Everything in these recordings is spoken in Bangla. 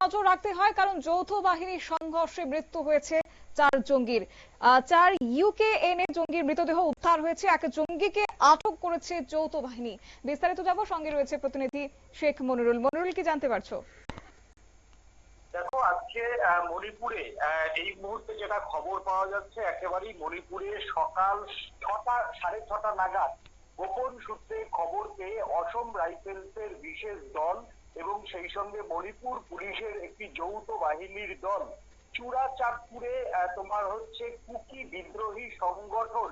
নজর রাখতে হয়, কারণ যৌথ বাহিনীর সংঘর্ষে মৃত্যু হয়েছে চার জঙ্গির। চার ইউকেএন এ জঙ্গির মৃতদেহ উদ্ধার হয়েছে। এক জঙ্গিকে আটক করেছে যৌথ বাহিনী। বিস্তারিত যাব সঙ্গে রয়েছে প্রতিনিধি শেখ মনিরুল। মনিরুল, কি জানতে পারছ? দেখো, আজকে মণিপুরে এই মুহূর্তে যেটা খবর পাওয়া যাচ্ছে, একেবারেই মণিপুরে সকাল ছটা, সাড়ে ছটা নাগাদ গোপন সূত্রে খবর পেয়ে অসম রাইফেলসের বিশেষ দল এবং সেই সঙ্গে মণিপুর পুলিশের একটি যৌথ বাহিনীর দল। চূড়াচাঁদপুরে আহ, তোমার হচ্ছে কুকি বিদ্রোহী সংগঠন।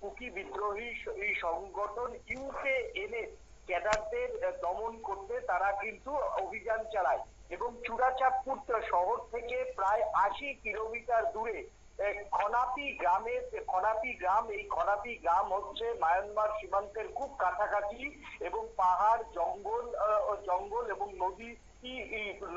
কুকি বিদ্রোহী এই সংগঠন ইউকে এনে ক্যাডারদের দমন করতে তারা কিন্তু অভিযান চালায়। এবং চূড়াচাঁদপুর শহর থেকে প্রায় আশি কিলোমিটার দূরে খনাপি গ্রামে, খনাপি গ্রাম, এই খনাপি গ্রাম হচ্ছে মায়ানমার সীমান্তের খুব কাছাকাছি এবং পাহাড়, জঙ্গল জঙ্গল এবং নদী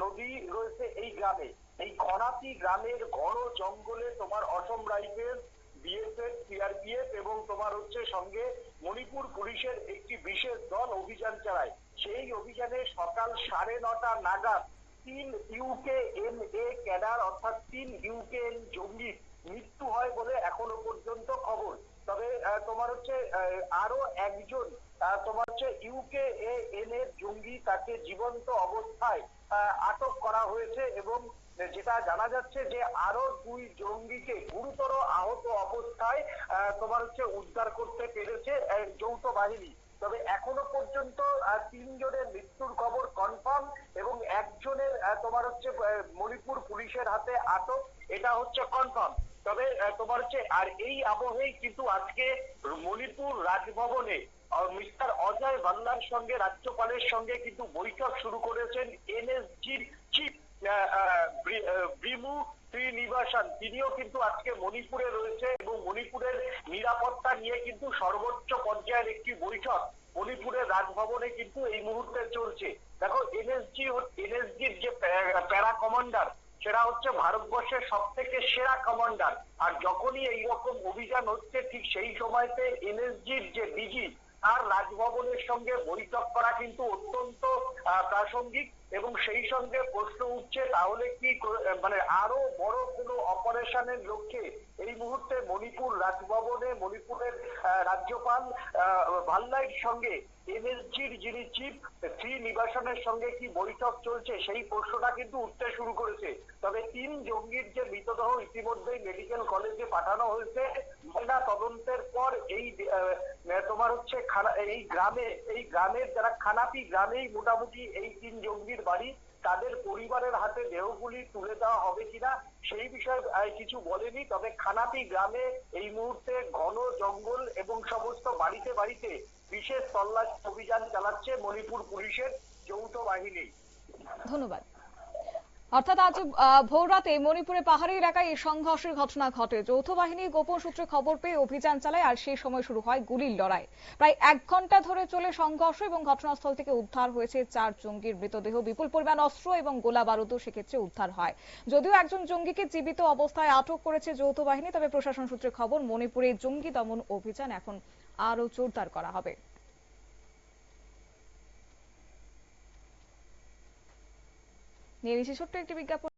নদী রয়েছে এই গ্রামে। এই খনাপি গ্রামের ঘন জঙ্গলে তোমার অসম রাইফেল, বিএসএফ, সিআরপিএফ এবং তোমার হচ্ছে সঙ্গে মণিপুর পুলিশের একটি বিশেষ দল অভিযান চালায়। সেই অভিযানে সকাল সাড়ে নটা নাগাদ তিন ইউকে এন এ ক্যাডার অর্থাৎ তিন ইউকে এন জঙ্গি মৃত্যু হয় বলে এখনও পর্যন্ত খবর। তবে তোমার হচ্ছে আরও একজন তোমার হচ্ছে ইউকে এন এর জঙ্গি তাকে জীবন্ত অবস্থায় আটক করা হয়েছে এবং যেটা জানা যাচ্ছে যে আরও দুই জঙ্গিকে গুরুতর আহত অবস্থায় তোমার হচ্ছে উদ্ধার করতে পেরেছে যৌথ বাহিনী। তবে এখনও পর্যন্ত তিনজনের মৃত্যুর খবর কনফার্ম এবং একজনের তোমার হচ্ছে মণিপুর পুলিশের হাতে আটক, এটা হচ্ছে কনফার্ম তবে তোমার হচ্ছে, আর এই আবহেই কিন্তু আজকে মণিপুর রাজভবনে মিস্টার অজয় ভাল্লার সঙ্গে, রাজ্যপালের সঙ্গে কিন্তু বৈঠক শুরু করেছেন এনএসজির চিফ ব্রিমু শ্রীনিবাসন তিনিও কিন্তু আজকে মণিপুরে রয়েছে এবং মণিপুরের নিরাপত্তা নিয়ে কিন্তু সর্বোচ্চ পর্যায়ের একটি বৈঠক মণিপুরের রাজভবনে কিন্তু এই মুহূর্তে চলছে। দেখো, এনএসজি এনএসজির যে প্যা- প্যারা কমান্ডার সেটা হচ্ছে ভারতবর্ষের সব থেকে সেরা কমান্ডার। আর যখনই এইরকম অভিযান হচ্ছে, ঠিক সেই সময়তে এনএসজির যে ডিজি তার রাজভবনের সঙ্গে বৈঠক করা কিন্তু অত্যন্ত প্রাসঙ্গিক এবং সেই সঙ্গে প্রশ্ন উঠছে তাহলে কি মানে আরও বড় কোনো অপারেশনের লক্ষ্যে এই মুহূর্তে মণিপুর রাজভবনে মণিপুরের রাজ্যপাল আহ, ভাল্লাইয়ের সঙ্গে এনএসজির যিনি চিফ শ্রী নিবাসনের সঙ্গে কি বৈঠক চলছে সেই প্রশ্নটা কিন্তু উঠতে শুরু করেছে। তবে তিন জঙ্গির যে মৃতদেহ ইতিমধ্যেই মেডিকেল কলেজে পাঠানো হয়েছে। ময়না তদন্তের এই তোমার হচ্ছে এই গ্রামে, এই গ্রামের যারা খানাপি, গ্রামেই মোটামুটি এই তিন জঙ্গির বাড়ি, তাদের পরিবারের হাতে দেহগুলি তুলে দেওয়া হবে কিনা, সেই বিষয়ে কিছু বলেনি। তবে খানাপি গ্রামে এই মুহূর্তে ঘন জঙ্গল এবং সমস্ত বাড়িতে বাড়িতে বিশেষ তল্লাশি অভিযান চালাচ্ছে মণিপুর পুলিশের যৌথ বাহিনী। ধন্যবাদ। অর্থাৎ আজ ভোররাতে মণিপুরে পাহাড়ি এলাকায় এই সংঘর্ষের ঘটনা ঘটে। যৌথ বাহিনী গোপন সূত্রে খবর পেয়ে অভিযান চালায় আর সেই সময় শুরু হয় গুলির লড়াই। প্রায় এক ঘণ্টা ধরে চলে সংঘর্ষ এবং ঘটনাস্থল থেকে উদ্ধার হয়েছে চার জঙ্গির মৃতদেহ। বিপুল পরিমাণ অস্ত্র এবং গোলা বারুদও সেক্ষেত্রে উদ্ধার হয়। যদিও একজন জঙ্গিকে জীবিত অবস্থায় আটক করেছে যৌথ বাহিনী, তবে প্রশাসন সূত্রে খবর, মণিপুরে জঙ্গি দমন অভিযান এখন আরও জোরদার করা হবে। নিয়ে নিচ্ছি। ছোট্ট একটি বিজ্ঞাপন।